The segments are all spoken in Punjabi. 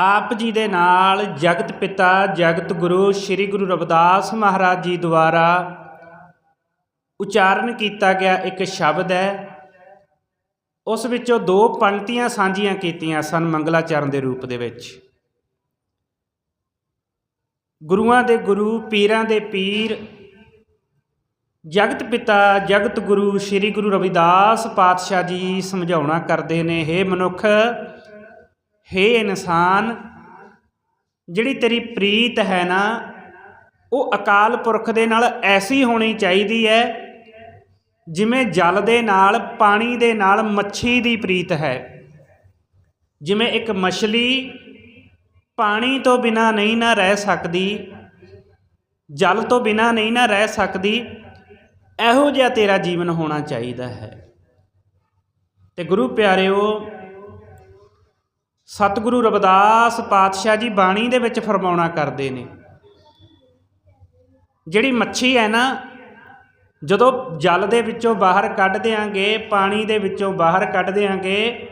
ਆਪ ਜੀ ਦੇ ਨਾਲ ਜਗਤ ਪਿਤਾ, ਜਗਤ ਗੁਰੂ ਸ੍ਰੀ ਗੁਰੂ ਰਵਿਦਾਸ ਮਹਾਰਾਜ ਜੀ ਦੁਆਰਾ ਉਚਾਰਨ ਕੀਤਾ ਗਿਆ ਇੱਕ ਸ਼ਬਦ ਹੈ। ਉਸ ਵਿੱਚੋਂ ਦੋ ਪੰਕਤੀਆਂ ਸਾਂਝੀਆਂ ਕੀਤੀਆਂ ਸਨ ਮੰਗਲਾਚਰਨ ਦੇ ਰੂਪ ਦੇ ਵਿੱਚ। ਗੁਰੂਆਂ ਦੇ ਗੁਰੂ, ਪੀਰਾਂ ਦੇ ਪੀਰ, ਜਗਤ ਪਿਤਾ, ਜਗਤ ਗੁਰੂ ਸ੍ਰੀ ਗੁਰੂ ਰਵਿਦਾਸ ਪਾਤਸ਼ਾਹ ਜੀ ਸਮਝਾਉਣਾ ਕਰਦੇ ਨੇ हे ਮਨੁੱਖ हे ਇਨਸਾਨ, ਜਿਹੜੀ ਤੇਰੀ ਪ੍ਰੀਤ ਹੈ ਨਾ, ਉਹ ਅਕਾਲ ਪੁਰਖ ਦੇ ਨਾਲ ਐਸੀ ਹੋਣੀ ਚਾਹੀਦੀ ਹੈ, ਜਿਵੇਂ ਜਲ ਦੇ ਨਾਲ, ਪਾਣੀ ਦੇ ਨਾਲ ਮੱਛੀ ਦੀ ਪ੍ਰੀਤ ਹੈ। ਜਿਵੇਂ ਇੱਕ ਮਛਲੀ ਪਾਣੀ ਤੋਂ ਬਿਨਾ ਨਹੀਂ ਨਾ ਰਹਿ ਸਕਦੀ, ਜਲ ਤੋਂ ਬਿਨਾ ਨਹੀਂ ਨਾ ਰਹਿ ਸਕਦੀ, ਇਹੋ ਜਿਹਾ ਤੇਰਾ ਜੀਵਨ ਹੋਣਾ ਚਾਹੀਦਾ ਹੈ। ਤੇ ਗੁਰੂ ਪਿਆਰਿਓ ਸਤਿਗੁਰੂ ਰਵਿਦਾਸ ਪਾਤਸ਼ਾਹ ਜੀ ਬਾਣੀ ਦੇ ਵਿੱਚ ਫਰਮਾਉਣਾ ਕਰਦੇ ਨੇ। ਜਿਹੜੀ ਮੱਛੀ ਹੈ ਨਾ, ਜਦੋਂ ਜਲ ਦੇ ਵਿੱਚੋਂ ਬਾਹਰ ਕੱਢ ਦਿਆਂਗੇ, ਪਾਣੀ ਦੇ ਵਿੱਚੋਂ ਬਾਹਰ ਕੱਢ ਦਿਆਂਗੇ,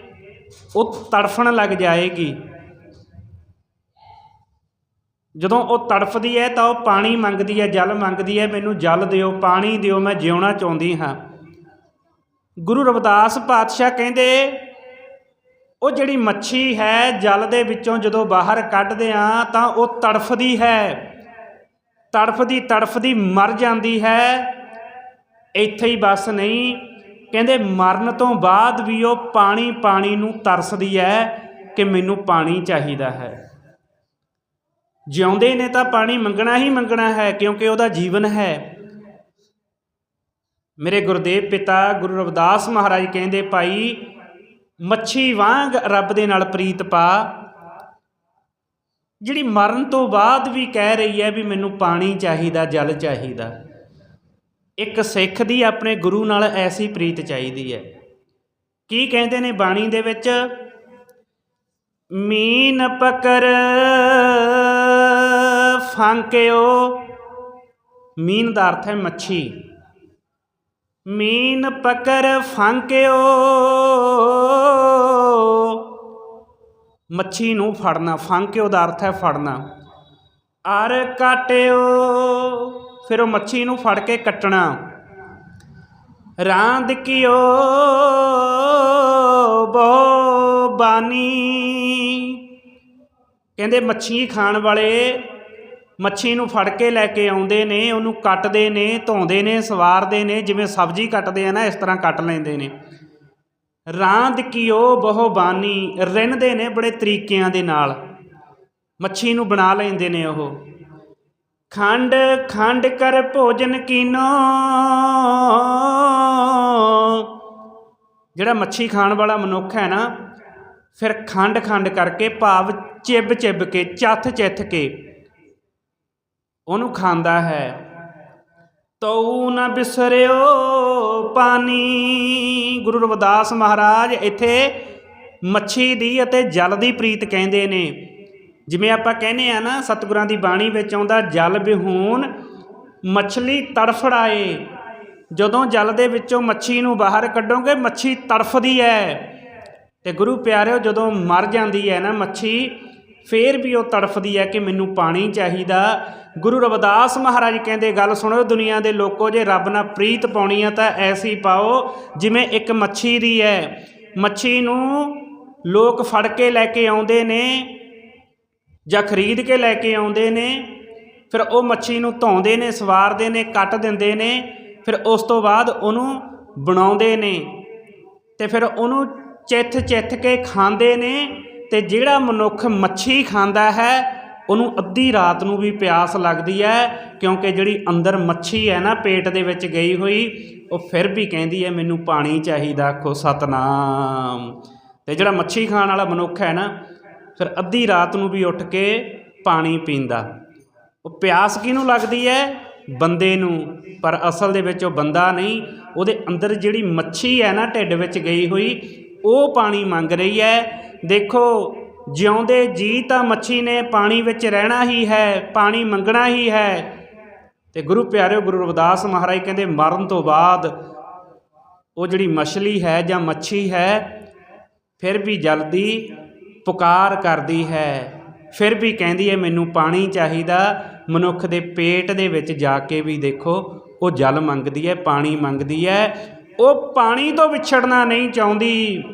ਉਹ ਤੜਫਣ ਲੱਗ ਜਾਏਗੀ। ਜਦੋਂ ਉਹ ਤੜਫਦੀ ਹੈ ਤਾਂ ਉਹ ਪਾਣੀ ਮੰਗਦੀ ਹੈ, ਜਲ ਮੰਗਦੀ ਹੈ, ਮੈਨੂੰ ਜਲ ਦਿਓ, ਪਾਣੀ ਦਿਓ, ਮੈਂ ਜਿਉਣਾ ਚਾਹੁੰਦੀ ਹਾਂ। ਗੁਰੂ ਰਵਿਦਾਸ ਪਾਤਸ਼ਾਹ ਕਹਿੰਦੇ ਉਹ ਜਿਹੜੀ ਮੱਛੀ ਹੈ ਜਲ ਦੇ ਵਿੱਚੋਂ ਜਦੋਂ ਬਾਹਰ ਕੱਢਦੇ ਆ, ਤਾਂ ਉਹ ਤੜਫਦੀ ਹੈ। ਤੜਫਦੀ ਤੜਫਦੀ ਮਰ ਜਾਂਦੀ ਹੈ। ਇੱਥੇ ਹੀ ਬਸ ਨਹੀਂ, ਕਹਿੰਦੇ ਮਰਨ ਤੋਂ ਬਾਅਦ ਵੀ ਉਹ ਪਾਣੀ ਪਾਣੀ ਨੂੰ ਤਰਸਦੀ ਹੈ ਕਿ ਮੈਨੂੰ ਪਾਣੀ ਚਾਹੀਦਾ ਹੈ। ਜਿਉਂਦੇ ਨੇ ਤਾਂ ਪਾਣੀ ਮੰਗਣਾ ਹੀ ਮੰਗਣਾ ਹੈ, ਕਿਉਂਕਿ ਉਹਦਾ ਜੀਵਨ ਹੈ। ਮੇਰੇ ਗੁਰਦੇਵ ਪਿਤਾ ਗੁਰੂ ਰਵਿਦਾਸ ਮਹਾਰਾਜ ਕਹਿੰਦੇ, ਭਾਈ ਮੱਛੀ ਵਾਂਗ ਰੱਬ ਦੇ ਨਾਲ ਪ੍ਰੀਤ ਪਾ। ਜਿਹੜੀ ਮਰਨ ਤੋਂ ਬਾਅਦ ਵੀ ਕਹਿ ਰਹੀ ਹੈ ਵੀ ਮੈਨੂੰ ਪਾਣੀ ਚਾਹੀਦਾ, ਜਲ ਚਾਹੀਦਾ। ਇੱਕ ਸਿੱਖ ਦੀ ਆਪਣੇ ਗੁਰੂ ਨਾਲ ਐਸੀ ਪ੍ਰੀਤ ਚਾਹੀਦੀ ਹੈ। ਕੀ ਕਹਿੰਦੇ ਨੇ ਬਾਣੀ ਦੇ ਵਿੱਚ? ਮੀਨ ਪਕਰ ਫਾਂਕਿਓ। ਮੀਨ ਦਾ ਅਰਥ ਹੈ ਮੱਛੀ। ਮੀਨ ਪਕਰ ਫਾਂਕਿਓ। ਮੱਛੀ ਨੂੰ ਫੜਨਾ, ਫਾਂਕਿਓ ਦਾ ਅਰਥ ਹੈ ਫੜਨਾ। ਅਰ ਕਾਟਿਓ। ਫਿਰ ਉਹ ਮੱਛੀ ਨੂੰ ਫੜ ਕੇ ਕੱਟਣਾ। ਰਾਂਦ ਕਿਓ। ਬੋ ਬਾਨੀ। ਕਹਿੰਦੇ ਮੱਛੀ ਖਾਣ ਵਾਲੇ ਮੱਛੀ ਨੂੰ ਫੜ ਕੇ ਲੈ ਕੇ ਆਉਂਦੇ ਨੇ, ਉਹਨੂੰ ਕੱਟਦੇ ਨੇ, ਧੋਂਦੇ ਨੇ, ਸਵਾਰਦੇ ਨੇ, ਜਿਵੇਂ ਸਬਜ਼ੀ ਕੱਟਦੇ ਆ ਨਾ, ਇਸ ਤਰ੍ਹਾਂ ਕੱਟ ਲੈਂਦੇ ਨੇ। ਰਾਂਦ ਕੀਓ ਬਹੁ ਬਾਨੀ, ਰਿੰਨਦੇ ਨੇ ਬੜੇ ਤਰੀਕਿਆਂ ਦੇ ਨਾਲ। ਮੱਛੀ ਨੂੰ ਬਣਾ ਲੈਂਦੇ ਨੇ ਉਹ। ਖੰਡ ਖੰਡ ਕਰ ਭੋਜਨ ਕੀਨੋ। ਜਿਹੜਾ ਮੱਛੀ ਖਾਣ ਵਾਲਾ ਮਨੁੱਖ ਹੈ ਨਾ, ਫਿਰ ਖੰਡ ਖੰਡ ਕਰਕੇ ਭਾਵ ਚਿੱਬ ਚਿੱਬ ਕੇ ਚੱਥ ਚਿੱਥ ਕੇ ਉਹਨੂੰ ਖਾਂਦਾ ਹੈ। ਤਉ ਨਾ ਬਿਸਰਿਓ ਪਾਣੀ। ਗੁਰੂ ਰਵਿਦਾਸ ਮਹਾਰਾਜ ਇੱਥੇ ਮੱਛੀ ਦੀ ਅਤੇ ਜਲ ਦੀ ਪ੍ਰੀਤ ਕਹਿੰਦੇ ਨੇ। ਜਿਵੇਂ ਆਪਾਂ ਕਹਿੰਦੇ ਆ ਨਾ, ਸਤਿਗੁਰਾਂ ਦੀ ਬਾਣੀ ਵਿੱਚ ਆਉਂਦਾ, ਜਲ ਵਿਹੂਨ ਮੱਛਲੀ ਤੜਫੜਾਏ। ਜਦੋਂ ਜਲ ਦੇ ਵਿੱਚੋਂ ਮੱਛੀ ਨੂੰ ਬਾਹਰ ਕੱਢੋਗੇ, ਮੱਛੀ ਤੜਫਦੀ ਹੈ ਤੇ ਗੁਰੂ ਪਿਆਰਿਓ, ਜਦੋਂ ਮਰ ਜਾਂਦੀ ਹੈ ਨਾ ਮੱਛੀ ਫੇਰ ਵੀ ਉਹ ਤੜਫਦੀ ਹੈ ਕਿ ਮੈਨੂੰ ਪਾਣੀ ਚਾਹੀਦਾ। ਗੁਰੂ ਰਵਿਦਾਸ ਮਹਾਰਾਜ ਕਹਿੰਦੇ, ਗੱਲ ਸੁਣੋ ਦੁਨੀਆ ਦੇ ਲੋਕੋ, ਜੇ ਰੱਬ ਨਾਲ ਪ੍ਰੀਤ ਪਾਉਣੀ ਆ ਤਾਂ ਐਸੀ ਪਾਓ ਜਿਵੇਂ ਇੱਕ ਮੱਛੀ ਦੀ ਹੈ। ਮੱਛੀ ਨੂੰ ਲੋਕ ਫੜ ਕੇ ਲੈ ਕੇ ਆਉਂਦੇ ਨੇ ਜਾਂ ਖਰੀਦ ਕੇ ਲੈ ਕੇ ਆਉਂਦੇ ਨੇ। ਫਿਰ ਉਹ ਮੱਛੀ ਨੂੰ ਧੋਂਦੇ ਨੇ, ਸਵਾਰਦੇ ਨੇ, ਕੱਟ ਦਿੰਦੇ ਨੇ। ਫਿਰ ਉਸ ਤੋਂ ਬਾਅਦ ਉਹਨੂੰ ਬਣਾਉਂਦੇ ਨੇ ਤੇ ਫਿਰ ਉਹਨੂੰ ਚਿੱਥ ਚਿੱਥ ਕੇ ਖਾਂਦੇ ਨੇ। ਤੇ ਜਿਹੜਾ ਮਨੁੱਖ ਮੱਛੀ ਖਾਂਦਾ ਹੈ, ਉਹਨੂੰ ਅੱਧੀ ਰਾਤ ਨੂੰ ਵੀ ਪਿਆਸ ਲੱਗਦੀ ਹੈ, ਕਿਉਂਕਿ ਜਿਹੜੀ ਅੰਦਰ ਮੱਛੀ ਹੈ ਨਾ, ਪੇਟ ਦੇ ਵਿੱਚ ਗਈ ਹੋਈ, ਉਹ ਫਿਰ ਵੀ ਕਹਿੰਦੀ ਹੈ, ਮੈਨੂੰ ਪਾਣੀ ਚਾਹੀਦਾ, ਆਖੋ ਸਤਨਾਮ। ਤੇ ਜਿਹੜਾ ਮੱਛੀ ਖਾਣ ਵਾਲਾ ਮਨੁੱਖ ਹੈ ਨਾ, ਫਿਰ ਅੱਧੀ ਰਾਤ ਨੂੰ ਵੀ ਉੱਠ ਕੇ ਪਾਣੀ ਪੀਂਦਾ। ਉਹ ਪਿਆਸ ਕਿਹਨੂੰ ਲੱਗਦੀ ਹੈ? ਬੰਦੇ ਨੂੰ। ਪਰ ਅਸਲ ਦੇ ਵਿੱਚ ਉਹ ਬੰਦਾ ਨਹੀਂ, ਉਹਦੇ ਅੰਦਰ ਜਿਹੜੀ ਮੱਛੀ ਹੈ ਨਾ, ਢਿੱਡ ਵਿੱਚ ਗਈ ਹੋਈ, ਉਹ ਪਾਣੀ ਮੰਗ ਰਹੀ ਹੈ ਦੇਖੋ, ਜਿਉਂਦੇ ਜੀ ਤਾਂ ਮੱਛੀ ਨੇ ਪਾਣੀ ਵਿੱਚ ਰਹਿਣਾ ਹੀ ਹੈ, ਪਾਣੀ ਮੰਗਣਾ ਹੀ ਹੈ। ਤੇ ਗੁਰੂ ਪਿਆਰਿਓ, ਗੁਰੂ ਰਵਿਦਾਸ ਮਹਾਰਾਜ ਕਹਿੰਦੇ, ਮਰਨ ਤੋਂ ਬਾਅਦ ਉਹ ਜਿਹੜੀ ਮਛਲੀ ਹੈ ਜਾਂ ਮੱਛੀ ਹੈ, ਫਿਰ ਵੀ ਜਲਦੀ ਪੁਕਾਰ ਕਰਦੀ ਹੈ। ਫਿਰ ਵੀ ਕਹਿੰਦੀ ਹੈ, ਮੈਨੂੰ ਪਾਣੀ ਚਾਹੀਦਾ, ਮਨੁੱਖ ਦੇ ਪੇਟ ਦੇ ਵਿੱਚ ਜਾ ਕੇ ਵੀ ਦੇਖੋ, ਉਹ ਜਲ ਮੰਗਦੀ ਹੈ, ਪਾਣੀ ਮੰਗਦੀ ਹੈ। ਉਹ ਪਾਣੀ ਤੋਂ ਵਿਛੜਨਾ ਨਹੀਂ ਚਾਹੁੰਦੀ।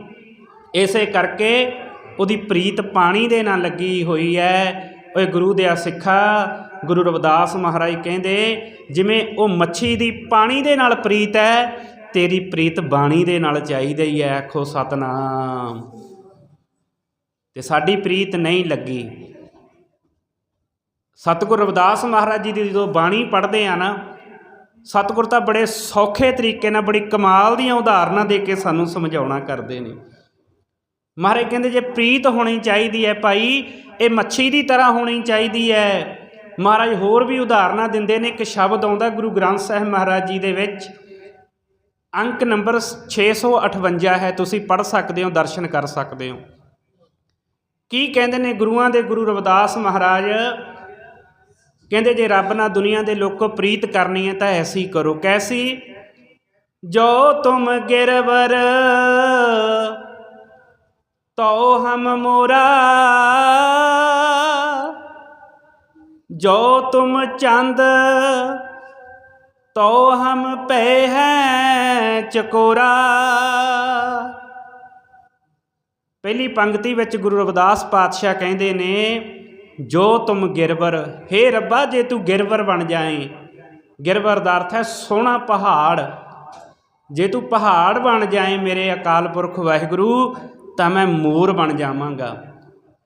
ਇਸੇ ਕਰਕੇ ਉਹਦੀ ਪ੍ਰੀਤ ਪਾਣੀ ਦੇ ਨਾਲ ਲੱਗੀ ਹੋਈ ਹੈ। ਓਏ ਗੁਰੂ ਦੇ ਸਿੱਖਾ, ਗੁਰੂ ਰਵਿਦਾਸ ਮਹਾਰਾਜ ਕਹਿੰਦੇ, ਜਿਵੇਂ ਉਹ ਮੱਛੀ ਦੀ ਪਾਣੀ ਦੇ ਨਾਲ ਪ੍ਰੀਤ ਹੈ, ਤੇਰੀ ਪ੍ਰੀਤ ਬਾਣੀ ਦੇ ਨਾਲ ਚਾਹੀਦੀ ਹੀ ਹੈ, ਆਖੋ ਸਤਨਾਮ। ਤੇ ਸਾਡੀ ਪ੍ਰੀਤ ਨਹੀਂ ਲੱਗੀ। ਸਤਿਗੁਰ ਰਵਿਦਾਸ ਮਹਾਰਾਜ ਜੀ ਦੀ ਜਦੋਂ ਬਾਣੀ ਪੜ੍ਹਦੇ ਆ ਨਾ, ਸਤਿਗੁਰ ਤਾਂ ਬੜੇ ਸੌਖੇ ਤਰੀਕੇ ਨਾਲ, ਬੜੀ ਕਮਾਲ ਦੀਆਂ ਉਦਾਹਰਨਾਂ ਦੇ ਕੇ ਸਾਨੂੰ ਸਮਝਾਉਣਾ ਕਰਦੇ ਨੇ। ਮਹਾਰਾਜ ਕਹਿੰਦੇ ਜੇ ਪ੍ਰੀਤ ਹੋਣੀ ਚਾਹੀਦੀ ਹੈ ਭਾਈ, ਇਹ ਮੱਛੀ ਦੀ ਤਰ੍ਹਾਂ ਹੋਣੀ ਚਾਹੀਦੀ ਹੈ। ਮਹਾਰਾਜ ਹੋਰ ਵੀ ਉਦਾਹਰਨਾਂ ਦਿੰਦੇ ਨੇ, ਇੱਕ ਸ਼ਬਦ ਆਉਂਦਾ ਗੁਰੂ ਗ੍ਰੰਥ ਸਾਹਿਬ ਮਹਾਰਾਜ ਜੀ ਦੇ ਵਿੱਚ। ਅੰਕ ਨੰਬਰ 658 ਹੈ, ਤੁਸੀਂ ਪੜ੍ਹ ਸਕਦੇ ਹੋ, ਦਰਸ਼ਨ ਕਰ ਸਕਦੇ ਹੋ। ਕੀ ਕਹਿੰਦੇ ਨੇ ਗੁਰੂਆਂ ਦੇ ਗੁਰੂ ਰਵਿਦਾਸ ਮਹਾਰਾਜ? ਕਹਿੰਦੇ ਜੇ ਰੱਬ ਨਾਲ ਦੁਨੀਆ ਦੇ ਲੋਕੋ ਪ੍ਰੀਤ ਕਰਨੀ ਹੈ ਤਾਂ ਐਸੀ ਕਰੋ। ਕੈਸੀ? ਜੋ ਤੁਮ ਗਿਰਵਰ ਤੋ ਹਮ ਮੋਰਾ। ਜੋ ਤੁਮ ਚੰਦ ਤੋ ਹਮ ਪੈ ਹੈ ਚਕੋਰਾ। ਪਹਿਲੀ ਪੰਕਤੀ ਵਿੱਚ ਗੁਰੂ ਰਵਿਦਾਸ ਪਾਤਸ਼ਾਹ ਕਹਿੰਦੇ ਨੇ, ਜੋ ਤੁਮ ਗਿਰਵਰ हे ਰੱਬਾ, ਜੇ ਤੂੰ ਗਿਰਵਰ ਬਣ ਜਾਏ। ਗਿਰਵਰ ਦਾ ਅਰਥ ਹੈ ਸੋਹਣਾ ਪਹਾੜ। ਜੇ ਤੂੰ ਪਹਾੜ ਬਣ ਜਾਏ ਮੇਰੇ ਅਕਾਲ ਪੁਰਖ ਵਾਹਿਗੁਰੂ ਤਾਂ ਮੈਂ ਮੋਰ ਬਣ ਜਾਵਾਂਗਾ।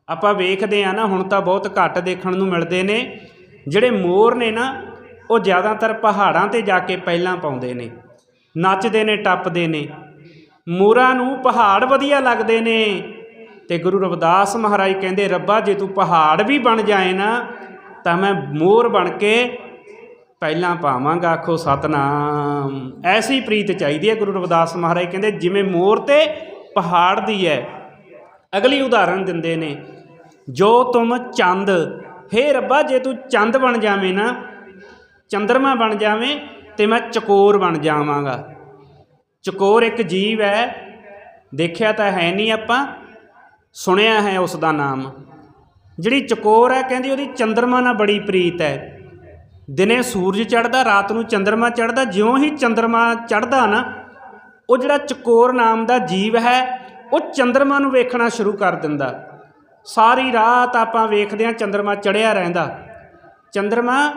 ਆਪਾਂ ਵੇਖਦੇ ਆ ਨਾ, ਹੁਣ ਤਾਂ ਬਹੁਤ ਘੱਟ ਦੇਖਣ ਨੂੰ ਮਿਲਦੇ ਨੇ। ਜਿਹੜੇ ਮੋਰ ਨੇ ਨਾ, ਉਹ ਜ਼ਿਆਦਾਤਰ ਪਹਾੜਾਂ ਤੇ ਜਾ ਕੇ ਪਹਿਲਾਂ ਪਾਉਂਦੇ ਨੇ। ਨੱਚਦੇ ਨੇ, ਟੱਪਦੇ ਨੇ। ਮੋਰਾਂ ਨੂੰ ਪਹਾੜ ਵਧੀਆ ਲੱਗਦੇ ਨੇ। ਤੇ ਗੁਰੂ ਰਵਿਦਾਸ ਮਹਾਰਾਜ ਕਹਿੰਦੇ, ਰੱਬਾ, ਜੇ ਤੂੰ ਪਹਾੜ ਵੀ ਬਣ ਜਾਏ ਨਾ, ਤਾਂ ਮੈਂ ਮੋਰ ਬਣ ਕੇ ਪਹਿਲਾਂ ਪਾਵਾਂਗਾ। ਆਖੋ, ਸਤਨਾਮ। ਐਸੀ ਪ੍ਰੀਤ ਚਾਹੀਦੀ ਹੈ, ਗੁਰੂ ਰਵਿਦਾਸ ਮਹਾਰਾਜ ਕਹਿੰਦੇ, ਜਿਵੇਂ ਮੋਰ ਤੇ ਪਹਾੜ ਦੀ ਹੈ ਅਗਲੀ ਉਦਾਹਰਣ ਦਿੰਦੇ ਨੇ, ਜੋ ਤੁਮ ਚੰਦ, ਹੇ ਰੱਬਾ, ਜੇ ਤੂੰ ਚੰਦ ਬਣ ਜਾਵੇਂ ਨਾ, ਚੰਦਰਮਾ ਬਣ ਜਾਵੇਂ ਤੇ ਮੈਂ ਚਕੋਰ ਬਣ ਜਾਵਾਂਗਾ। ਚਕੋਰ ਇੱਕ ਜੀਵ ਹੈ ਦੇਖਿਆ ਤਾਂ ਹੈ ਨਹੀਂ ਆਪਾਂ, ਸੁਣਿਆ ਹੈ ਉਸ ਦਾ ਨਾਮ। ਜਿਹੜੀ ਚਕੋਰ ਹੈ ਕਹਿੰਦੀ ਉਹਦੀ ਚੰਦਰਮਾ ਨਾਲ ਬੜੀ ਪ੍ਰੀਤ ਹੈ ਦਿਨੇ ਸੂਰਜ ਚੜ੍ਹਦਾ, ਰਾਤ ਨੂੰ ਚੰਦਰਮਾ ਚੜ੍ਹਦਾ, ਜਿਉਂ ਹੀ ਚੰਦਰਮਾ ਚੜ੍ਹਦਾ ਨਾ ਉਹ ਜਿਹੜਾ ਚਕੋਰ ਨਾਮ ਦਾ ਜੀਵ ਹੈ, ਉਹ ਚੰਦਰਮਾ ਨੂੰ ਵੇਖਣਾ ਸ਼ੁਰੂ ਕਰ ਦਿੰਦਾ। ਸਾਰੀ ਰਾਤ ਆਪਾਂ ਵੇਖਦੇ ਹਾਂ ਚੰਦਰਮਾ ਚੜਿਆ ਰਹਿੰਦਾ। ਚੰਦਰਮਾ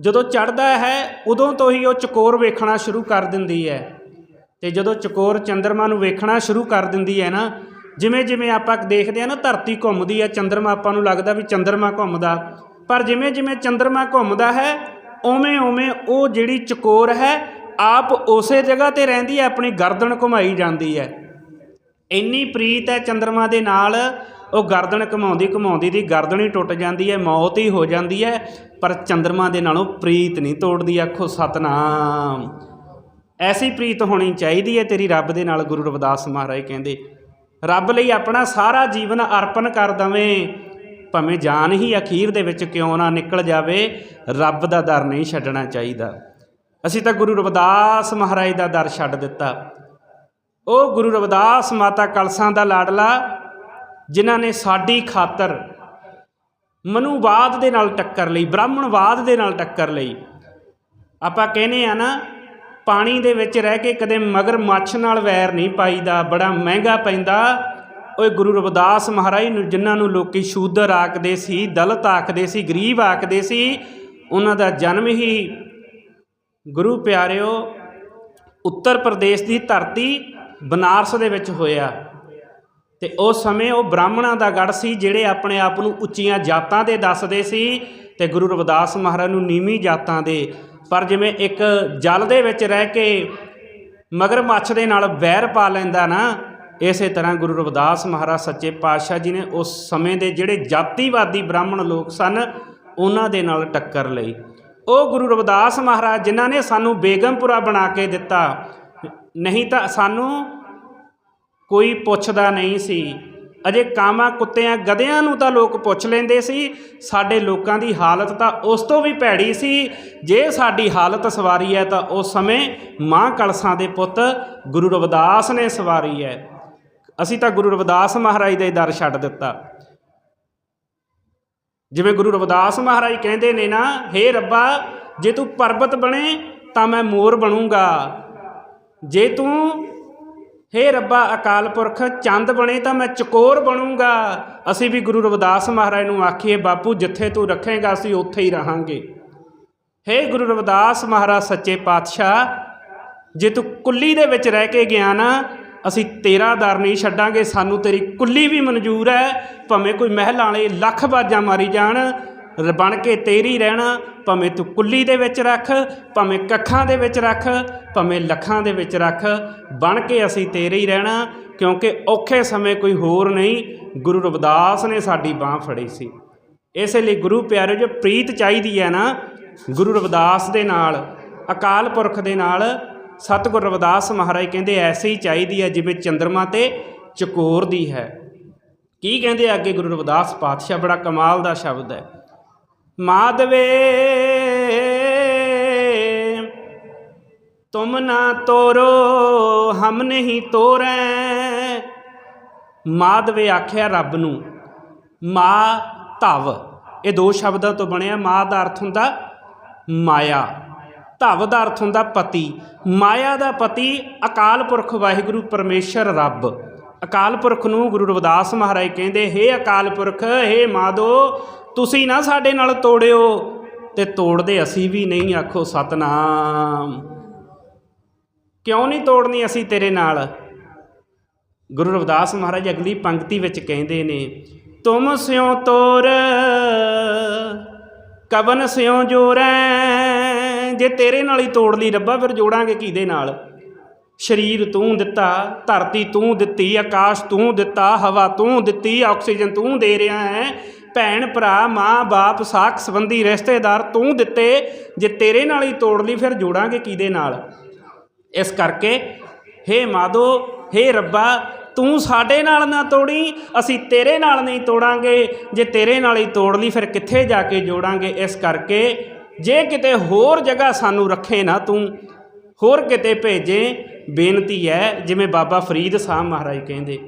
ਜਦੋਂ ਚੜਦਾ ਹੈ, ਉਦੋਂ ਤੋਂ ਹੀ ਉਹ ਚਕੋਰ ਵੇਖਣਾ ਸ਼ੁਰੂ ਕਰ ਦਿੰਦੀ ਹੈ। ਤੇ ਜਦੋਂ ਚਕੋਰ ਚੰਦਰਮਾ ਨੂੰ ਵੇਖਣਾ ਸ਼ੁਰੂ ਕਰ ਦਿੰਦੀ ਹੈ ਨਾ, ਜਿਵੇਂ ਜਿਵੇਂ ਆਪਾਂ ਦੇਖਦੇ ਆ ਨਾ ਧਰਤੀ ਘੁੰਮਦੀ ਹੈ, ਚੰਦਰਮਾ ਆਪਾਂ ਨੂੰ ਲੱਗਦਾ ਵੀ ਚੰਦਰਮਾ ਘੁੰਮਦਾ। ਪਰ ਜਿਵੇਂ ਜਿਵੇਂ ਚੰਦਰਮਾ ਘੁੰਮਦਾ ਹੈ, ਉਵੇਂ ਉਵੇਂ ਉਹ ਜਿਹੜੀ ਚਕੋਰ ਹੈ ਆਪ ਉਸੇ ਜਗ੍ਹਾ ਤੇ ਰਹਿੰਦੀ ਹੈ, ਆਪਣੀ ਗਰਦਨ ਘੁਮਾਈ ਜਾਂਦੀ ਹੈ। ਇੰਨੀ ਪ੍ਰੀਤ ਹੈ ਚੰਦਰਮਾ ਦੇ ਨਾਲ, ਉਹ ਗਰਦਨ ਘਮਾਉਂਦੀ ਘਮਾਉਂਦੀ ਦੀ ਗਰਦਨ ਹੀ ਟੁੱਟ ਜਾਂਦੀ ਹੈ, ਮੌਤ ਹੀ ਹੋ ਜਾਂਦੀ ਹੈ, ਪਰ ਚੰਦਰਮਾ ਦੇ ਨਾਲੋਂ ਪ੍ਰੀਤ ਨਹੀਂ ਤੋੜਦੀ, ਆਖੋ ਸਤਨਾਮ। ਐਸੀ ਪ੍ਰੀਤ ਹੋਣੀ ਚਾਹੀਦੀ ਹੈ ਤੇਰੀ ਰੱਬ ਦੇ ਨਾਲ, ਗੁਰੂ ਰਵਿਦਾਸ ਮਹਾਰਾਜ ਕਹਿੰਦੇ, ਰੱਬ ਲਈ ਆਪਣਾ ਸਾਰਾ ਜੀਵਨ ਅਰਪਣ ਕਰ ਦਵੇਂ, ਭਾਵੇਂ ਜਾਨ ਹੀ ਅਖੀਰ ਦੇ ਵਿੱਚ ਕਿਉਂ ਨਾ ਨਿਕਲ ਜਾਵੇ, ਰੱਬ ਦਾ ਦਰ ਨਹੀਂ ਛੱਡਣਾ ਚਾਹੀਦਾ। ਅਸੀਂ ਤਾਂ ਗੁਰੂ ਰਵਿਦਾਸ ਮਹਾਰਾਜ ਦਾ ਦਰ ਛੱਡ ਦਿੱਤਾ। ਉਹ ਗੁਰੂ ਰਵਿਦਾਸ ਮਾਤਾ ਕਲਸਾਂ ਦਾ ਲਾਡਲਾ, ਜਿਨ੍ਹਾਂ ਨੇ ਸਾਡੀ ਖਾਤਰ ਮਨੂਵਾਦ ਦੇ ਨਾਲ ਟੱਕਰ ਲਈ, ਬ੍ਰਾਹਮਣਵਾਦ ਦੇ ਨਾਲ ਟੱਕਰ ਲਈ। ਆਪਾਂ ਕਹਿੰਦੇ ਆ ਨਾ, ਪਾਣੀ ਦੇ ਵਿੱਚ ਰਹਿ ਕੇ ਕਦੇ ਮਗਰ ਮੱਛ ਨਾਲ ਵੈਰ ਨਹੀਂ ਪਾਈਦਾ, ਬੜਾ ਮਹਿੰਗਾ ਪੈਂਦਾ। ਓਏ ਗੁਰੂ ਰਵਿਦਾਸ ਮਹਾਰਾਜ ਨੂੰ ਜਿਨ੍ਹਾਂ ਨੂੰ ਲੋਕੀ ਸ਼ੂਦਰ ਆਖਦੇ ਸੀ, ਦਲਤ ਆਖਦੇ ਸੀ, ਗਰੀਬ ਆਖਦੇ ਸੀ, ਉਹਨਾਂ ਦਾ ਜਨਮ ਹੀ ਗੁਰੂ ਪਿਆਰਿਓ, ਉੱਤਰ ਪ੍ਰਦੇਸ਼ ਦੀ ਧਰਤੀ ਬਨਾਰਸ ਦੇ ਵਿੱਚ ਹੋਇਆ। ਤੇ ਉਸ ਸਮੇਂ ਉਹ ਬ੍ਰਾਹਮਣਾਂ ਦਾ ਗੜ ਸੀ, ਜਿਹੜੇ ਆਪਣੇ ਆਪ ਨੂੰ ਉੱਚੀਆਂ ਜਾਤਾਂ ਦੇ ਦੱਸਦੇ ਸੀ ਤੇ ਗੁਰੂ ਰਵਿਦਾਸ ਮਹਾਰਾਜ ਨੂੰ ਨੀਵੀਂ ਜਾਤਾਂ ਦੇ। ਪਰ ਜਿਵੇਂ ਇੱਕ ਜਲ ਦੇ ਵਿੱਚ ਰਹਿ ਕੇ ਮਗਰਮੱਛ ਦੇ ਨਾਲ ਵੈਰ ਪਾ ਲੈਂਦਾ ਨਾ, ਇਸੇ ਤਰ੍ਹਾਂ ਗੁਰੂ ਰਵਿਦਾਸ ਮਹਾਰਾਜ ਸੱਚੇ ਪਾਤਸ਼ਾਹ ਜੀ ਨੇ ਉਸ ਸਮੇਂ ਦੇ ਜਿਹੜੇ ਜਾਤੀਵਾਦੀ ਬ੍ਰਾਹਮਣ ਲੋਕ ਸਨ, ਉਹਨਾਂ ਦੇ ਨਾਲ ਟੱਕਰ ਲਈ। ਉਹ ਗੁਰੂ ਰਵਿਦਾਸ ਮਹਾਰਾਜ ਜਿਨ੍ਹਾਂ ਨੇ ਸਾਨੂੰ ਬੇਗਮਪੁਰਾ ਬਣਾ ਕੇ ਦਿੱਤਾ। ਨਹੀਂ ਤਾਂ ਸਾਨੂੰ ਕੋਈ ਪੁੱਛਦਾ ਨਹੀਂ ਸੀ। ਅਜੇ ਕਾਮਾ ਕੁੱਤਿਆਂ ਗਧਿਆਂ ਨੂੰ ਤਾਂ ਲੋਕ ਪੁੱਛ ਲੈਂਦੇ ਸੀ। ਸਾਡੇ ਲੋਕਾਂ ਦੀ ਹਾਲਤ ਤਾਂ ਉਸ ਤੋਂ ਵੀ ਭੈੜੀ ਸੀ। ਜੇ ਸਾਡੀ ਹਾਲਤ ਸਵਾਰੀ ਹੈ ਤਾਂ ਉਸ ਸਮੇਂ ਮਾਂ ਕਲਸਾਂ ਦੇ ਪੁੱਤ ਗੁਰੂ ਰਵਿਦਾਸ ਨੇ ਸਵਾਰੀ ਹੈ। ਅਸੀਂ ਤਾਂ ਗੁਰੂ ਰਵਿਦਾਸ ਮਹਾਰਾਜ ਦੇ ਦਰ ਛੱਡ ਦਿੱਤਾ। ਜਿਵੇਂ ਗੁਰੂ ਰਵਿਦਾਸ ਮਹਾਰਾਜ ਕਹਿੰਦੇ ਨੇ ਨਾ, ਹੇ ਰੱਬਾ, ਜੇ ਤੂੰ ਪਰਬਤ ਬਣੇ, ਤਾਂ ਮੈਂ ਮੋਰ ਬਣੂੰਗਾ। ਜੇ ਤੂੰ, ਹੇ ਰੱਬਾ, ਅਕਾਲ ਪੁਰਖ, ਚੰਦ ਬਣੇ, ਤਾਂ ਮੈਂ ਚਕੋਰ ਬਣੂੰਗਾ। ਅਸੀਂ ਵੀ ਗੁਰੂ ਰਵਿਦਾਸ ਮਹਾਰਾਜ ਨੂੰ ਆਖੀਏ, ਬਾਪੂ, ਜਿੱਥੇ ਤੂੰ ਰੱਖੇਗਾ, ਅਸੀਂ ਉੱਥੇ ਹੀ ਰਹਾਂਗੇ। ਹੇ ਗੁਰੂ ਰਵਿਦਾਸ ਮਹਾਰਾਜ, ਸੱਚੇ ਪਾਤਸ਼ਾਹ, ਜੇ ਤੂੰ ਕੁੱਲੀ ਦੇ ਵਿੱਚ ਰਹਿ ਕੇ ਗਿਆ ਨਾ ਅਸੀਂ ਤੇਰਾ ਦਰ ਨਹੀਂ ਛੱਡਾਂਗੇ, ਸਾਨੂੰ ਤੇਰੀ ਕੁੱਲੀ ਵੀ ਮਨਜ਼ੂਰ ਹੈ। ਭਾਵੇਂ ਕੋਈ ਮਹਿਲ ਵਾਲੇ ਲੱਖ ਬਾਜਾਂ ਮਾਰੀ ਜਾਣ ਬਣ ਕੇ ਤੇਰੀ ਰਹਿਣਾ, ਭਾਵੇਂ ਤੂੰ ਕੁੱਲੀ ਦੇ ਵਿੱਚ ਰੱਖ, ਭਾਵੇਂ ਕੱਖਾਂ ਦੇ ਵਿੱਚ ਰੱਖ, ਭਾਵੇਂ ਲੱਖਾਂ ਦੇ ਵਿੱਚ ਰੱਖ, ਬਣ ਕੇ ਅਸੀਂ ਤੇਰੇ ਹੀ ਰਹਿਣਾ, ਕਿਉਂਕਿ ਔਖੇ ਸਮੇਂ ਕੋਈ ਹੋਰ ਨਹੀਂ। ਗੁਰੂ ਰਵਿਦਾਸ ਨੇ ਸਾਡੀ ਬਾਹ ਫੜੀ ਸੀ। ਇਸੇ ਲਈ ਗੁਰੂ ਪਿਆਰੇ ਜੋ ਪ੍ਰੀਤ ਚਾਹੀਦੀ ਹੈ ਨਾ, ਗੁਰੂ ਰਵਿਦਾਸ ਦੇ ਨਾਲ, ਅਕਾਲ ਪੁਰਖ ਦੇ ਨਾਲ ਸਤਿਗੁਰ ਰਵਿਦਾਸ ਮਹਾਰਾਜ ਕਹਿੰਦੇ, ਐਸੀ ਹੀ ਚਾਹੀਦੀ ਹੈ ਜਿਵੇਂ ਚੰ드ਰਮਾ ਤੇ ਚਕੋਰ ਦੀ ਹੈ। ਕੀ ਕਹਿੰਦੇ ਆ ਅੱਗੇ ਗੁਰੂ ਰਵਿਦਾਸ? ਪਾਤਸ਼ਾਹ ਬੜਾ ਕਮਾਲ ਦਾ ਸ਼ਬਦ ਹੈ। ਮਾਧਵੇ, ਤੁਮ ਨਾ ਤੋਰੋ, ਹਮ ਨਹੀਂ ਤੋਰੈ। ਮਾਧਵੇ ਆਖਿਆ ਰੱਬ ਨੂੰ, ਮਾ ਧਵ। ਇਹ ਦੋ ਸ਼ਬਦਾਂ ਤੋਂ ਬਣਿਆ, ਮਾ ਦਾ ਅਰਥ ਹੁੰਦਾ ਮਾਇਆ। ਧਵ ਦਾ ਅਰਥ ਹੁੰਦਾ ਪਤੀ, ਮਾਇਆ ਦਾ ਪਤੀ, ਅਕਾਲ ਪੁਰਖ ਵਾਹਿਗੁਰੂ ਪਰਮੇਸ਼ਰ ਰੱਬ। ਅਕਾਲ ਪੁਰਖ ਨੂੰ ਗੁਰੂ ਰਵਿਦਾਸ ਮਹਾਰਾਜ ਕਹਿੰਦੇ, ਹੇ ਅਕਾਲ ਪੁਰਖ, ਹੇ ਮਾਦੋ, ਤੁਸੀਂ ਨਾ ਸਾਡੇ ਨਾਲ ਤੋੜਿਓ ਤੇ ਤੋੜਦੇ ਅਸੀਂ ਵੀ ਨਹੀਂ, ਆਖੋ ਸਤਨਾਮ। ਕਿਉਂ ਨਹੀਂ ਤੋੜਨੀ ਅਸੀਂ ਤੇਰੇ ਨਾਲ? ਗੁਰੂ ਰਵਿਦਾਸ ਮਹਾਰਾਜ ਅਗਲੀ ਪੰਕਤੀ ਵਿੱਚ ਕਹਿੰਦੇ ਨੇ, ਤੁਮ ਸਿਉ ਤੋਰ, ਕਵਨ ਸਿਉ ਜੋਰੈ ਜੇ ਤੇਰੇ ਨਾਲ ਹੀ ਤੋੜ ਲਈ ਰੱਬਾ, ਫਿਰ ਜੋੜਾਂਗੇ ਕਿਹਦੇ ਨਾਲ? ਸਰੀਰ ਤੂੰ ਦਿੱਤਾ, ਧਰਤੀ ਤੂੰ ਦਿੱਤੀ, ਆਕਾਸ਼ ਤੂੰ ਦਿੱਤਾ, ਹਵਾ ਤੂੰ ਦਿੱਤੀ, ਆਕਸੀਜਨ ਤੂੰ ਦੇ ਰਿਹਾ ਹੈ। ਭੈਣ, ਭਰਾ, ਮਾਂ, ਬਾਪ, ਸਾਖ ਸੰਬੰਧੀ ਰਿਸ਼ਤੇਦਾਰ ਤੂੰ ਦਿੱਤੇ। ਜੇ ਤੇਰੇ ਨਾਲ ਹੀ ਤੋੜ ਲਈ, ਫਿਰ ਜੋੜਾਂਗੇ ਕਿਹਦੇ ਨਾਲ? ਇਸ ਕਰਕੇ, ਹੇ ਮਾਦੋ ਹੇ ਰੱਬਾ, ਤੂੰ ਸਾਡੇ ਨਾਲ ਨਾ ਤੋੜੀ, ਅਸੀਂ ਤੇਰੇ ਨਾਲ ਨਹੀਂ ਤੋੜਾਂਗੇ। ਜੇ ਤੇਰੇ ਨਾਲ ਹੀ ਤੋੜ ਲਈ, ਫਿਰ ਕਿੱਥੇ ਜਾ ਕੇ ਜੋੜਾਂਗੇ? ਇਸ ਕਰਕੇ ਜੇ ਕਿਤੇ ਹੋਰ ਜਗ੍ਹਾ ਸਾਨੂੰ ਰੱਖੇ ਨਾ ਤੂੰ, ਹੋਰ ਕਿਤੇ ਭੇਜੇ, ਬੇਨਤੀ ਹੈ, ਜਿਵੇਂ ਬਾਬਾ ਫਰੀਦ ਸਾਹਿਬ ਮਹਾਰਾਜ ਕਹਿੰਦੇ,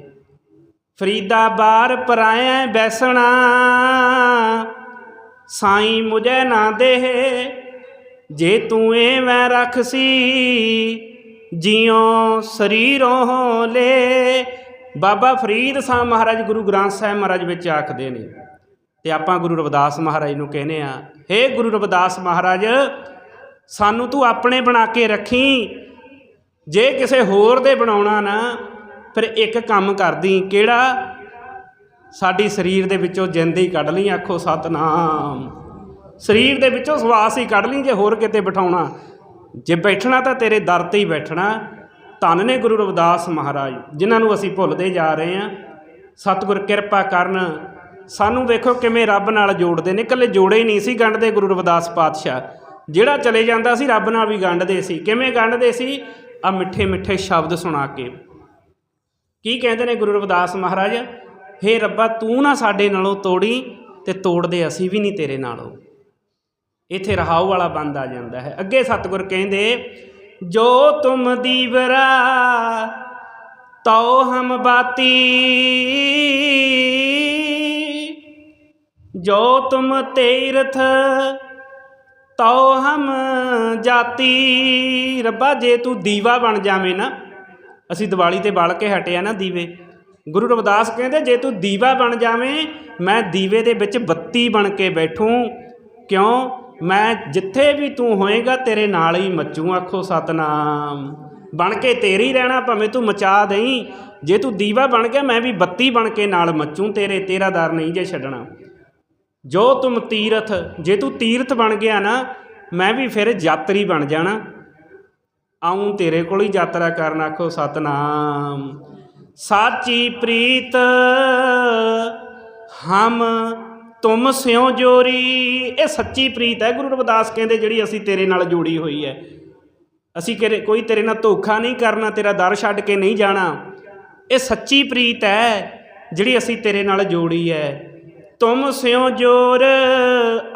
ਫਰੀਦਾ ਬਾਰ ਪਰਾਇਆ ਬੈਸਣਾ, ਸਾਈ ਮੁਝੇ ਨਾ ਦੇਹ ਜੇ ਤੂੰ ਐਵੇਂ ਰੱਖਸੀ, ਜਿਉ ਸਰੀਰੋਂ ਲੈ। ਬਾਬਾ ਫਰੀਦ ਸਾਹਿਬ ਮਹਾਰਾਜ ਗੁਰੂ ਗ੍ਰੰਥ ਸਾਹਿਬ ਮਹਾਰਾਜ ਵਿੱਚ ਆਖਦੇ ਨੇ ਤੇ ਆਪਾਂ ਗੁਰੂ ਰਵਿਦਾਸ ਮਹਾਰਾਜ ਨੂੰ ਕਹਿੰਦੇ ਆ ਹੇ ਗੁਰੂ ਰਵਿਦਾਸ ਮਹਾਰਾਜ, ਸਾਨੂੰ ਤੂੰ ਆਪਣੇ ਬਣਾ ਕੇ ਰੱਖੀ। ਜੇ ਕਿਸੇ ਹੋਰ ਦੇ ਬਣਾਉਣਾ ਨਾ, ਫਿਰ ਇੱਕ ਕੰਮ ਕਰਦੀ। ਕਿਹੜਾ? ਸਾਡੀ ਸਰੀਰ ਦੇ ਵਿੱਚੋਂ ਜਿੰਦ ਹੀ ਕੱਢ ਲਈ, ਆਖੋ ਸਤਨਾਮ। ਸਰੀਰ ਦੇ ਵਿੱਚੋਂ ਸਵਾਸ ਹੀ ਕੱਢ ਲਈ, ਜੇ ਹੋਰ ਕਿਤੇ ਬਿਠਾਉਣਾ। ਜੇ ਬੈਠਣਾ ਤਾਂ ਤੇਰੇ ਦਰ ਤੇ ਹੀ ਬੈਠਣਾ। ਧੰਨ ਨੇ ਗੁਰੂ ਰਵਿਦਾਸ ਮਹਾਰਾਜ, ਜਿਨ੍ਹਾਂ ਨੂੰ ਅਸੀਂ ਭੁੱਲਦੇ ਜਾ ਰਹੇ ਹਾਂ। ਸਤਿਗੁਰ ਕਿਰਪਾ ਕਰਨ ਸਾਨੂੰ ਵੇਖੋ ਕਿਵੇਂ ਰੱਬ ਨਾਲ ਜੋੜਦੇ ਨੇ। ਇਕੱਲੇ ਜੋੜੇ ਹੀ ਨਹੀਂ ਸੀ ਗੰਢਦੇ ਗੁਰੂ ਰਵਿਦਾਸ ਪਾਤਸ਼ਾਹ। ਜਿਹੜਾ ਚਲੇ ਜਾਂਦਾ ਸੀ, ਰੱਬ ਨਾਲ ਵੀ ਗੰਢਦੇ ਸੀ। ਕਿਵੇਂ ਗੰਢਦੇ ਸੀ? ਆ ਮਿੱਠੇ ਮਿੱਠੇ ਸ਼ਬਦ ਸੁਣਾ ਕੇ। ਕੀ ਕਹਿੰਦੇ ਨੇ ਗੁਰੂ ਰਵਿਦਾਸ ਮਹਾਰਾਜ? ਹੇ ਰੱਬਾ, ਤੂੰ ਨਾ ਸਾਡੇ ਨਾਲੋਂ ਤੋੜੀ ਤੇ ਤੋੜਦੇ ਅਸੀਂ ਵੀ ਨਹੀਂ ਤੇਰੇ ਨਾਲੋਂ। ਇੱਥੇ ਰਹਾਉ ਵਾਲਾ ਬੰਦ ਆ ਜਾਂਦਾ ਹੈ। ਅੱਗੇ ਸਤਿਗੁਰ ਕਹਿੰਦੇ, ਜੋ ਤੁਮ ਦੀਵਰਾ ਤਉ ਹਮ ਬਾਤੀ ਜੋ ਤੁਮ ਤੀਰਥ ਤਉ ਹਮ ਜਾਤੀ। ਰੱਬਾ, ਜੇ ਤੂੰ ਦੀਵਾ ਬਣ ਜਾਵੇਂ ਨਾ, ਅਸੀਂ ਦੀਵਾਲੀ ਤੇ ਬਾਲ ਕੇ ਹਟਿਆ ਨਾ ਦੀਵੇ। ਗੁਰੂ ਰਵਿਦਾਸ ਕਹਿੰਦੇ, ਜੇ ਤੂੰ ਦੀਵਾ ਬਣ ਜਾਵੇਂ, ਮੈਂ ਦੀਵੇ ਦੇ ਵਿੱਚ ਬੱਤੀ ਬਣ ਕੇ ਬੈਠੂੰ। ਕਿਉਂ? ਮੈਂ ਜਿੱਥੇ ਵੀ ਤੂੰ ਹੋਏਗਾ, ਤੇਰੇ ਨਾਲ ਹੀ ਮੱਚੂ, ਆਖੋ ਸਤਨਾਮ। ਬਣ ਕੇ ਤੇਰੇ ਰਹਿਣਾ ਭਾਵੇਂ ਤੂੰ ਮਚਾ ਦੇਈਂ। ਜੇ ਤੂੰ ਦੀਵਾ ਬਣ ਗਿਆ, ਮੈਂ ਵੀ ਬੱਤੀ ਬਣ ਕੇ ਨਾਲ ਮੱਚੂ, ਤੇਰੇ ਤੇਰਾ ਦਰ ਨਹੀਂ ਜੇ ਛੱਡਣਾ। ਜੋ ਤੁਮ ਤੀਰਥ, ਜੇ ਤੂੰ ਤੀਰਥ ਬਣ ਗਿਆ ਨਾ, ਮੈਂ ਵੀ ਫਿਰ ਯਾਤਰੀ ਬਣ ਜਾਣਾ। ਆਉਂ ਤੇਰੇ ਕੋਲ ਹੀ ਯਾਤਰਾ ਕਰਨ ਆਖੋ, ਸਤਨਾਮ। ਸਾਚੀ ਪ੍ਰੀਤ, ਹਮ ਤੁਮ ਸਿਉ ਜੋਰੀ। ਇਹ ਸੱਚੀ ਪ੍ਰੀਤ ਹੈ, ਗੁਰੂ ਰਵਿਦਾਸ ਕਹਿੰਦੇ ਜਿਹੜੀ ਅਸੀਂ ਤੇਰੇ ਨਾਲ ਜੋੜੀ ਹੋਈ ਹੈ। ਅਸੀਂ ਕਿਰੇ ਕੋਈ ਤੇਰੇ ਨਾਲ ਧੋਖਾ ਨਹੀਂ ਕਰਨਾ, ਤੇਰਾ ਦਰ ਛੱਡ ਕੇ ਨਹੀਂ ਜਾਣਾ। ਇਹ ਸੱਚੀ ਪ੍ਰੀਤ ਹੈ, ਜਿਹੜੀ ਅਸੀਂ ਤੇਰੇ ਨਾਲ ਜੋੜੀ ਹੈ। ਤੁਮ ਸਿਉ ਜੋਰ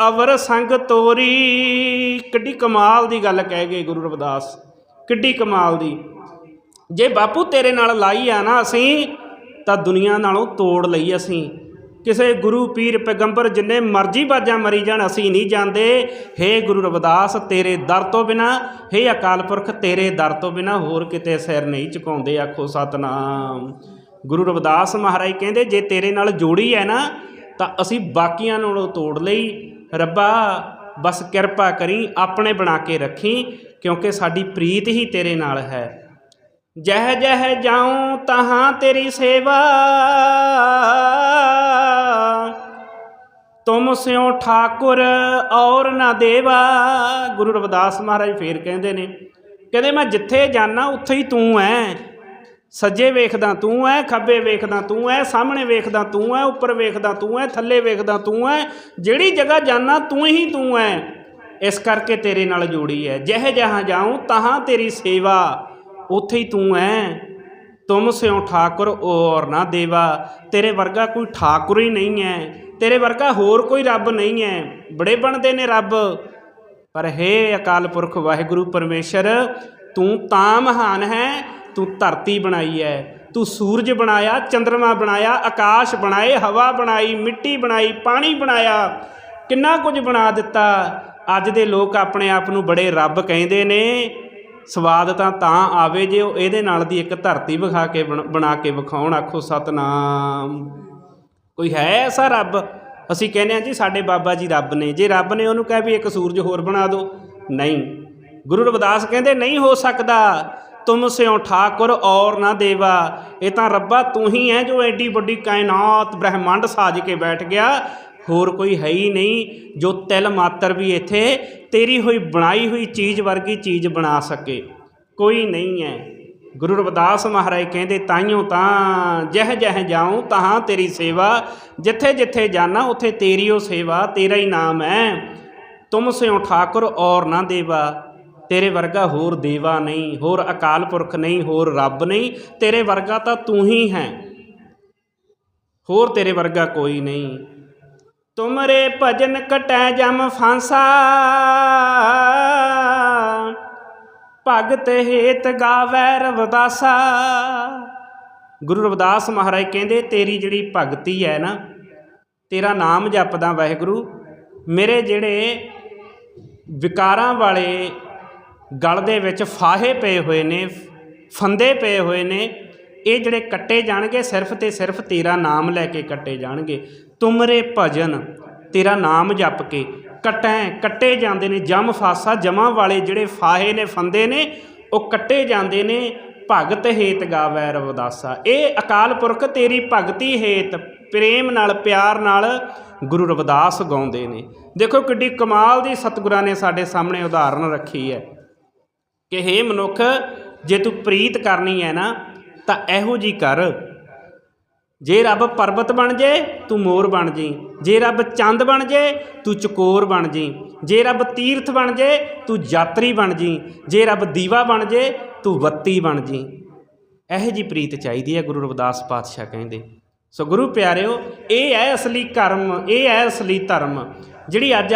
ਅਵਰ ਸੰਗ ਤੋਰੀ। ਕਿੱਡੀ ਕਮਾਲ ਦੀ ਗੱਲ ਕਹਿ ਗਏ ਗੁਰੂ ਰਵਿਦਾਸ। ਕਿੱਡੀ ਕਮਾਲ ਦੀ। ਜੇ ਬਾਪੂ ਤੇਰੇ ਨਾਲ ਲਾਈ ਆ ਨਾ ਅਸੀਂ, ਤਾਂ ਦੁਨੀਆ ਨਾਲੋਂ ਤੋੜ ਲਈ ਅਸੀਂ। ਕਿਸੇ ਗੁਰੂ ਪੀਰ ਪੈਗੰਬਰ ਜਿੰਨੇ ਮਰਜ਼ੀ ਬਾਜਾਂ ਮਰੀ ਜਾਣ, ਅਸੀਂ ਨਹੀਂ ਜਾਂਦੇ ਹੇ ਗੁਰੂ ਰਵਿਦਾਸ, ਤੇਰੇ ਦਰ ਤੋਂ ਬਿਨਾ, ਹੇ ਅਕਾਲ ਪੁਰਖ, ਤੇਰੇ ਦਰ ਤੋਂ ਬਿਨਾ ਹੋਰ ਕਿਤੇ ਸਿਰ ਨਹੀਂ ਝੁਕਾਉਂਦੇ, ਆਖੋ ਸਤਨਾਮ। ਗੁਰੂ ਰਵਿਦਾਸ ਮਹਾਰਾਜ ਕਹਿੰਦੇ, ਜੇ ਤੇਰੇ ਨਾਲ ਜੋੜੀ ਹੈ ਨਾ ਤਾਂ ਅਸੀਂ ਬਾਕੀਆਂ ਨਾਲੋਂ ਤੋੜ ਲਈ। ਰੱਬਾ, ਬਸ ਕਿਰਪਾ ਕਰੀ, ਆਪਣੇ ਬਣਾ ਕੇ ਰੱਖੀ, ਕਿਉਂਕਿ ਸਾਡੀ ਪ੍ਰੀਤ ਹੀ ਤੇਰੇ ਨਾਲ ਹੈ। ਜਹ ਜਹ ਜਾਉ, ਤਹਾਂ ਤੇਰੀ ਸੇਵਾ। ਤੁਮ ਸਿਓ ਠਾਕੁਰ, ਔਰ ਨਾ ਦੇਵਾ। ਗੁਰੂ ਰਵਿਦਾਸ ਮਹਾਰਾਜ ਫੇਰ ਕਹਿੰਦੇ ਨੇ, ਕਹਿੰਦੇ ਮੈਂ ਜਿੱਥੇ ਜਾਣਾ ਉੱਥੇ ਹੀ ਤੂੰ ਐ। ਸੱਜੇ ਵੇਖਦਾ ਤੂੰ ਐ, ਖੱਬੇ ਵੇਖਦਾ ਤੂੰ ਐ, ਸਾਹਮਣੇ ਵੇਖਦਾ ਤੂੰ ਐ, ਉੱਪਰ ਵੇਖਦਾ ਤੂੰ ਐ, ਥੱਲੇ ਵੇਖਦਾ ਤੂੰ ਐ, ਜਿਹੜੀ ਜਗ੍ਹਾ ਜਾਣਾ ਤੂੰ ਹੀ ਤੂੰ ਐ। ਇਸ ਕਰਕੇ ਤੇਰੇ ਨਾਲ ਜੋੜੀ ਐ। ਜਿਹੇ ਜਹਾਂ ਜਾਉ ਤਹਾਂ ਤੇਰੀ ਸੇਵਾ। ਉੱਥੇ ਹੀ ਤੂੰ ਐ। ਤੁਮ ਸਿਓ ਠਾਕੁਰ ਔਰ ਨਾ ਦੇਵਾ। ਤੇਰੇ ਵਰਗਾ ਕੋਈ ਠਾਕੁਰ ਹੀ ਨਹੀਂ ਹੈ ਤੇਰੇ ਵਰਗਾ ਹੋਰ ਕੋਈ ਰੱਬ ਨਹੀਂ ਹੈ ਬੜੇ ਬਣਦੇ ਨੇ ਰੱਬ। ਪਰ ਹੇ ਅਕਾਲ ਪੁਰਖ ਵਾਹਿਗੁਰੂ ਪਰਮੇਸ਼ਰ, ਤੂੰ ਤਾਂ ਮਹਾਨ ਹੈ। ਤੂੰ ਧਰਤੀ ਬਣਾਈ ਹੈ ਤੂੰ ਸੂਰਜ ਬਣਾਇਆ ਚੰ드ਰਮਾ ਬਣਾਇਆ, ਆਕਾਸ਼ ਬਣਾਏ, ਹਵਾ ਬਣਾਈ, ਮਿੱਟੀ ਬਣਾਈ, ਪਾਣੀ ਬਣਾਇਆ, ਕਿੰਨਾ ਕੁਝ ਬਣਾ ਦਿੱਤਾ। ਅੱਜ ਦੇ ਲੋਕ ਆਪਣੇ ਆਪ ਨੂੰ ਬੜੇ ਰੱਬ ਕਹਿੰਦੇ ਨੇ। ਸਵਾਦ ਤਾਂ ਤਾਂ ਆਵੇ ਜੇ ਉਹ ਇਹਦੇ ਨਾਲ ਦੀ ਇੱਕ ਧਰਤੀ ਵਿਖਾ ਕੇ ਬਣ- ਬਣਾ ਕੇ ਵਿਖਾਉਣ, ਆਖੋ ਸਤਨਾਮ। ਕੋਈ ਹੈ ਐਸਾ ਰੱਬ? ਅਸੀਂ ਕਹਿੰਦੇ ਹਾਂ ਜੀ ਸਾਡੇ ਬਾਬਾ ਜੀ ਰੱਬ ਨੇ। ਜੇ ਰੱਬ ਨੇ ਉਹਨੂੰ ਕਹਿ ਵੀ ਇੱਕ ਸੂਰਜ ਹੋਰ ਬਣਾ ਦਿਓ, ਨਹੀਂ। ਗੁਰੂ ਰਵਿਦਾਸ ਕਹਿੰਦੇ, ਨਹੀਂ ਹੋ ਸਕਦਾ। ਤੁਮ ਸਿਓ ਠਾਕੁਰ ਔਰ ਨਾ ਦੇਵਾ। ਇਹ ਤਾਂ ਰੱਬਾ ਤੂੰ ਹੀ ਹੈ ਜੋ ਐਡੀ ਵੱਡੀ ਕਾਇਨਾਤ ਬ੍ਰਹਿਮੰਡ ਸਾਜ ਕੇ ਬੈਠ ਗਿਆ। ਹੋਰ ਕੋਈ ਹੈ ਹੀ ਨਹੀਂ ਜੋ ਤਿਲ ਮਾਤਰ ਵੀ ਇੱਥੇ ਤੇਰੀ ਹੋਈ ਬਣਾਈ ਹੋਈ ਚੀਜ਼ ਵਰਗੀ ਚੀਜ਼ ਬਣਾ ਸਕੇ। ਕੋਈ ਨਹੀਂ ਹੈ ਗੁਰੂ ਰਵਿਦਾਸ ਮਹਾਰਾਜ ਕਹਿੰਦੇ, ਤਾਈਓ ਤਾਂ ਜਹ ਜਹ ਜਾਉ, ਤਹਾਂ ਤੇਰੀ ਸੇਵਾ। ਜਿੱਥੇ ਜਿੱਥੇ ਜਾਣਾ ਉੱਥੇ ਤੇਰੀ ਉਹ ਸੇਵਾ, ਤੇਰਾ ਹੀ ਨਾਮ ਹੈ ਤੁਮ ਸਿਓ ਠਾਕੁਰ ਔਰ ਨਾ ਦੇਵਾ। ਤੇਰੇ ਵਰਗਾ ਹੋਰ ਦੇਵਾ ਨਹੀਂ, ਹੋਰ ਅਕਾਲ ਪੁਰਖ ਨਹੀਂ, ਹੋਰ ਰੱਬ ਨਹੀਂ, ਤੇਰੇ ਵਰਗਾ ਤਾਂ ਤੂੰ ਹੀ ਹੈ। ਹੋਰ ਤੇਰੇ ਵਰਗਾ ਕੋਈ ਨਹੀਂ। ਤੁਮਰੇ ਭਜਨ ਕਟੈ ਜਮ ਫਾਂਸਾ। ਭਗਤ ਹੇਤ ਗਾਵੈ ਰਵਦਾਸਾ। ਗੁਰੂ ਰਵਿਦਾਸ ਮਹਾਰਾਜ ਕਹਿੰਦੇ, ਤੇਰੀ ਜਿਹੜੀ ਭਗਤੀ ਹੈ ਨਾ, ਤੇਰਾ ਨਾਮ ਜਪਦਾ ਵਾਹਿਗੁਰੂ। ਮੇਰੇ ਜਿਹੜੇ ਵਿਕਾਰਾਂ ਵਾਲੇ ਗਲ ਦੇ ਵਿੱਚ ਫਾਹੇ ਪਏ ਹੋਏ ਨੇ, ਫੰਦੇ ਪਏ ਹੋਏ ਨੇ, ਇਹ ਜਿਹੜੇ ਕੱਟੇ ਜਾਣਗੇ, ਸਿਰਫ ਤੇ ਸਿਰਫ ਤੇਰਾ ਨਾਮ ਲੈ ਕੇ ਕੱਟੇ ਜਾਣਗੇ। ਤੁਮਰੇ ਭਜਨ, ਤੇਰਾ ਨਾਮ ਜਪ ਕੇ ਕਟੈ, ਕੱਟੇ ਜਾਂਦੇ ਨੇ, ਜਮ ਫਾਸਾ, ਜਮਾਂ ਵਾਲੇ ਜਿਹੜੇ ਫਾਹੇ ਨੇ, ਫੰਦੇ ਨੇ, ਉਹ ਕੱਟੇ ਜਾਂਦੇ ਨੇ, ਭਗਤ ਹੇਤ ਗਾਵੈ ਰਵਦਾਸਾ। ਇਹ ਅਕਾਲ ਪੁਰਖ ਤੇਰੀ ਭਗਤੀ ਹੇਤ, ਪ੍ਰੇਮ ਨਾਲ, ਪਿਆਰ ਨਾਲ ਗੁਰੂ ਰਵਿਦਾਸ ਗਾਉਂਦੇ ਨੇ। ਦੇਖੋ ਕਿੱਡੀ ਕਮਾਲ ਦੀ ਸਤਿਗੁਰਾਂ ਨੇ ਸਾਡੇ ਸਾਹਮਣੇ ਉਦਾਹਰਨ ਰੱਖੀ ਹੈ। ਕਿ ਹੇ ਮਨੁੱਖ, ਜੇ ਤੂੰ ਪ੍ਰੀਤ ਕਰਨੀ ਹੈ ਨਾ, ਤਾਂ ਇਹੋ ਜੀ ਕਰ। ਜੇ ਰੱਬ ਪਰਬਤ ਬਣ ਜੇ, ਤੂੰ ਮੋਰ ਬਣ ਜੀ। ਜੇ ਰੱਬ ਚੰਦ ਬਣ ਜੇ, ਤੂੰ ਚਕੋਰ ਬਣ ਜੀ। ਜੇ ਰੱਬ ਤੀਰਥ ਬਣ ਜੇ, ਤੂੰ ਯਾਤਰੀ ਬਣ ਜੀ। ਜੇ ਰੱਬ ਦੀਵਾ ਬਣ ਜੇ, ਤੂੰ ਬੱਤੀ ਬਣ ਜੀ। ਇਹੋ ਜੀ ਪ੍ਰੀਤ ਚਾਹੀਦੀ ਹੈ ਗੁਰੂ ਰਵਿਦਾਸ ਪਾਤਸ਼ਾਹ ਕਹਿੰਦੇ। ਸੋ ਗੁਰੂ ਪਿਆਰਿਓ, ਇਹ ਹੈ ਅਸਲੀ ਕਰਮ, ਇਹ ਹੈ ਅਸਲੀ ਧਰਮ। ਜਿਹੜੀ ਅੱਜ